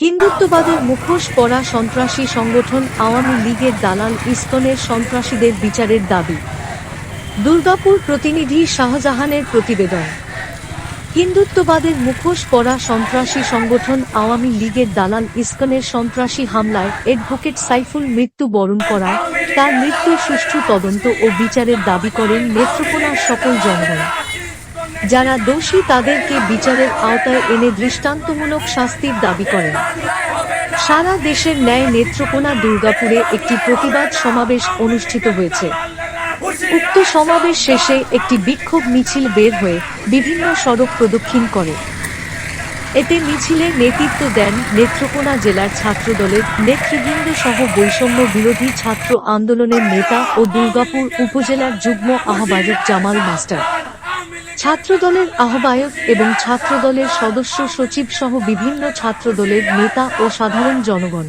হিন্দুত্ববাদের মুখোশ পরা সন্ত্রাসী সংগঠন আওয়ামী লীগের দালাল ইসকনের সন্ত্রাসীদের বিচারের দাবি। দুর্গাপুর প্রতিনিধি শাহজাহানের প্রতিবেদন। হিন্দুত্ববাদের মুখোশ পরা সন্ত্রাসী সংগঠন আওয়ামী লীগের দালাল ইসকনের সন্ত্রাসী হামলায় অ্যাডভোকেট সাইফুল মৃত্যু বরণ করায় তার মৃত্যুর সুষ্ঠু তদন্ত ও বিচারের দাবি করেন নেত্রকোনার সকল জনগণ। যারা দোষী তাদেরকে বিচারের আওতায় এনে দৃষ্টান্তমূলক শাস্তির দাবি করেন। সারা দেশের ন্যায় নেত্রকোনা দুর্গাপুরে একটি প্রতিবাদ সমাবেশ অনুষ্ঠিত হয়েছে। উক্ত সমাবেশ শেষে একটি বিক্ষোভ মিছিল বের হয়ে বিভিন্ন সড়ক প্রদক্ষিণ করে। এতে মিছিলে নেতৃত্ব দেন নেত্রকোনা জেলার ছাত্রদলের নেতৃবৃন্দ সহ বৈষম্য বিরোধী ছাত্র আন্দোলনের নেতা ও দুর্গাপুর উপজেলার যুগ্ম আহ্বায়ক জামাল মাস্টার। ছাত্রদলের আহ্বায়ক এবং ছাত্রদলের সদস্য সচিব সহ বিভিন্ন ছাত্রদলের নেতা ও সাধারণ জনগণ।